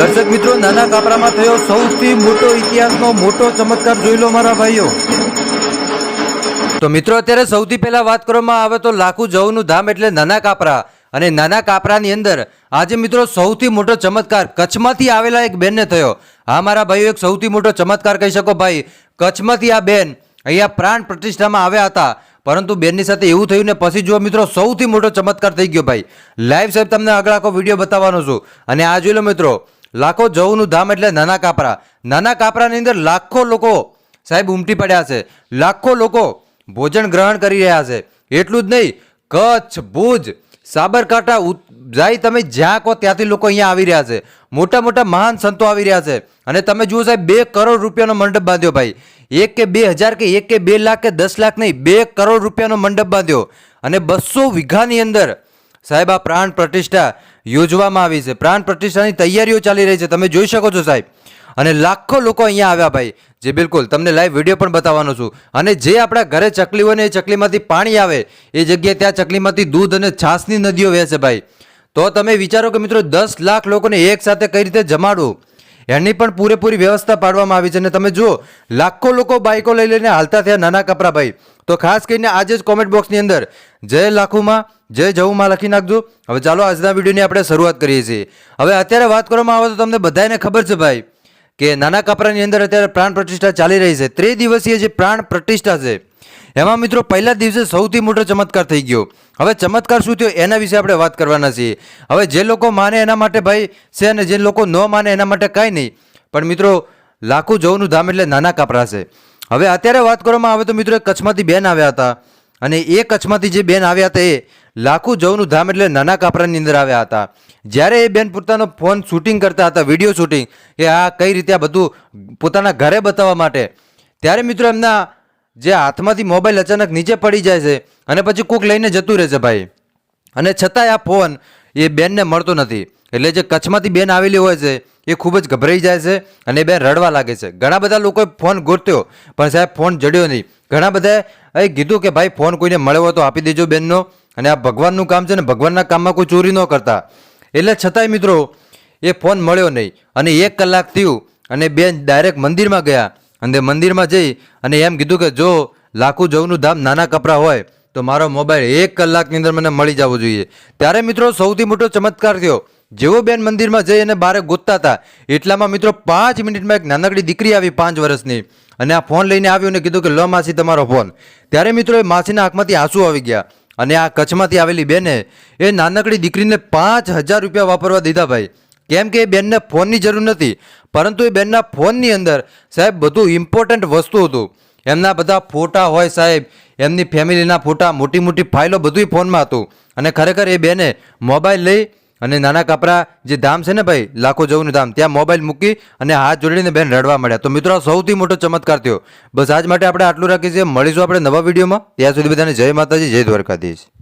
દર્શક મિત્રો, નાના કાપરામાં થયો સૌથી મોટો ઇતિહાસનો મોટો ચમત્કાર જોઈ લો મારા ભાઈઓ. તો મિત્રો, અત્યારે સૌથી પહેલા વાત કરવામાં આવે તો લાખું જવનું ધામ એટલે નાના કાપરા. અને નાના કાપરાની અંદર આજે મિત્રો સૌથી મોટો ચમત્કાર કચ્છમાંથી આવેલા એક બેનને થયો. હા, મારા ભાઈઓ, એક સૌથી મોટો ચમત્કાર કહી શકો ભાઈ. કચ્છમાંથી આ બેન અહીંયા પ્રાણ પ્રતિષ્ઠામાં આવ્યા હતા. પરંતુ બેનની સાથે એવું થયું ને પછી જુઓ મિત્રો, સૌથી મોટો ચમત્કાર થઈ ગયો ભાઈ. લાઈવ સાહેબ, તમને આગળ આખો વીડિયો બતાવવાનો છું. અને આ જોઈ લો મિત્રો લાખો જવનું ધામ એટલે નાના કાપરા. નાના કાપરાની અંદર લાખો લોકો સાહેબ ઉમટી પડ્યા છે. લાખો લોકો ભોજન ગ્રહણ કરી રહ્યા છે. એટલું જ નહીં, કચ્છ, ભુજ, સાબરકાંઠા જાય તમે જ્યાં કહો ત્યાંથી લોકો અહીંયા આવી રહ્યા છે. મોટા મોટા મહાન સંતો આવી રહ્યા છે. અને તમે જુઓ સાહેબ, બે કરોડ રૂપિયાનો મંડપ બાંધ્યો ભાઈ. એક કે બે હજાર કે એક કે બે લાખ કે દસ લાખ નહીં, બે કરોડ રૂપિયાનો મંડપ બાંધ્યો. અને બસો વીઘાની અંદર સાહેબ, આ પ્રાણ પ્રતિષ્ઠા યોજવામાં આવી છે. પ્રાણ પ્રતિષ્ઠાની તૈયારીઓ ચાલી રહી છે. તમે જોઈ શકો છો સાહેબ. અને લાખો લોકો અહીંયા આવ્યા ભાઈ. જે બિલકુલ તમને લાઈવ વીડિયો પણ બતાવવાનો છું. અને જે આપણા ઘરે ચકલી હોય ને એ ચકલીમાંથી પાણી આવે, એ જગ્યાએ ત્યાં ચકલીમાંથી દૂધ અને છાસની નદીઓ વહે છે ભાઈ. તો તમે વિચારો કે મિત્રો દસ લાખ લોકોને એક સાથે કઈ રીતે જમાડવું? એની પણ પૂરેપૂરી વ્યવસ્થા પાડવામાં આવી છે. અને તમે જુઓ, લાખો લોકો બાઇકો લઈ લઈને હાલતા થયા નાના કપરાભાઈ. તો ખાસ કરીને આજે જ કોમેન્ટ બોક્સની અંદર, જય લાખુમાં, જય જવુમાં લખી નાખજો. હવે ચાલો આજના વિડીયોની આપણે શરૂઆત કરીએ છીએ. હવે અત્યારે વાત કરવામાં આવે તો તમને બધાને ખબર છે ભાઈ, કે નાના કપરાની અંદર અત્યારે પ્રાણ પ્રતિષ્ઠા ચાલી રહી છે. ત્રિદિવસીય જે પ્રાણ પ્રતિષ્ઠા છે એમાં મિત્રો પહેલા દિવસે સૌથી મોટો ચમત્કાર થઈ ગયો. હવે ચમત્કાર શું થયો એના વિશે આપણે વાત કરવાના છીએ. હવે જે લોકો માને એના માટે ભાઈ છે અને જે લોકો ન માને એના માટે કાંઈ નહીં. પણ મિત્રો, લાખું જવનું ધામ એટલે નાના કાપરા છે. હવે અત્યારે વાત કરવામાં આવે તો મિત્રો કચ્છમાંથી બેન આવ્યા હતા. અને એ કચ્છમાંથી જે બેન આવ્યા હતા એ લાખું જવનું ધામ એટલે નાના કાપરાની અંદર આવ્યા હતા. જ્યારે એ બેન પોતાનો ફોન શૂટિંગ કરતા હતા, વીડિયો શૂટિંગ, કે આ કઈ રીતે આ બધું પોતાના ઘરે બતાવવા માટે. ત્યારે મિત્રો એમના જે હાથમાંથી મોબાઈલ અચાનક નીચે પડી જાય છે અને પછી કોક લઈને જતું રહે છે ભાઈ. અને છતાંય આ ફોન એ બેનને મળતો નથી. એટલે જે કચ્છમાંથી બેન આવેલી હોય છે, એ ખૂબ જ ગભરાઈ જાય છે અને બેન રડવા લાગે છે. ઘણા બધા લોકોએ ફોન ગોત્યો, પણ સાહેબ ફોન જડ્યો નહીં. ઘણા બધાએ કીધું કે ભાઈ ફોન કોઈને મળ્યો તો આપી દેજો બેનનો. અને આ ભગવાનનું કામ છે ને ભગવાનના કામમાં કોઈ ચોરી ન કરતા. એટલે છતાંય મિત્રો, એ ફોન મળ્યો નહીં. અને એક કલાક થયું અને બેન ડાયરેક્ટ મંદિરમાં ગયા. અને મંદિરમાં જઈ અને એમ કીધું કે જો લાખું જવનું ધામ નાના કપરા હોય, તો મારો મોબાઈલ એક કલાકની અંદર મને મળી જવો જોઈએ. ત્યારે મિત્રો સૌથી મોટો ચમત્કાર થયો. જેવો બેન મંદિરમાં જઈ અને બારે ગોતતા હતા, એટલામાં મિત્રો પાંચ મિનિટમાં એક નાનકડી દીકરી આવી પાંચ વર્ષની. અને આ ફોન લઈને આવ્યો અને કીધું કે, લો માસી, તમારો ફોન. ત્યારે મિત્રો એ માસીના આંખમાંથી આંસુ આવી ગયા. અને આ કચ્છમાંથી આવેલી બેને એ નાનકડી દીકરીને પાંચ હજાર રૂપિયા વાપરવા દીધા ભાઈ. કેમ કે એ બેનને ફોનની જરૂર નથી, પરંતુ એ બેનના ફોનની અંદર સાહેબ બધું ઇમ્પોર્ટન્ટ વસ્તુ હતું. એમના બધા ફોટા હોય સાહેબ, એમની ફેમિલીના ફોટા, મોટી મોટી ફાઇલો બધું ફોનમાં હતું. અને ખરેખર એ બેને મોબાઈલ લઈ અને નાના કપરા જે ધામ છે ને ભાઈ, લાખો જવું ધામ, ત્યાં મોબાઈલ મૂકી અને હાથ જોડીને બેન રડવા મળ્યા તો મિત્રો સૌથી મોટો ચમત્કાર થયો. બસ આજ માટે આપણે આટલું રાખીએ છીએ. મળીશું આપણે નવા વિડીયોમાં. ત્યાં સુધી બધાને જય માતાજી, જય દ્વારકાધીશ.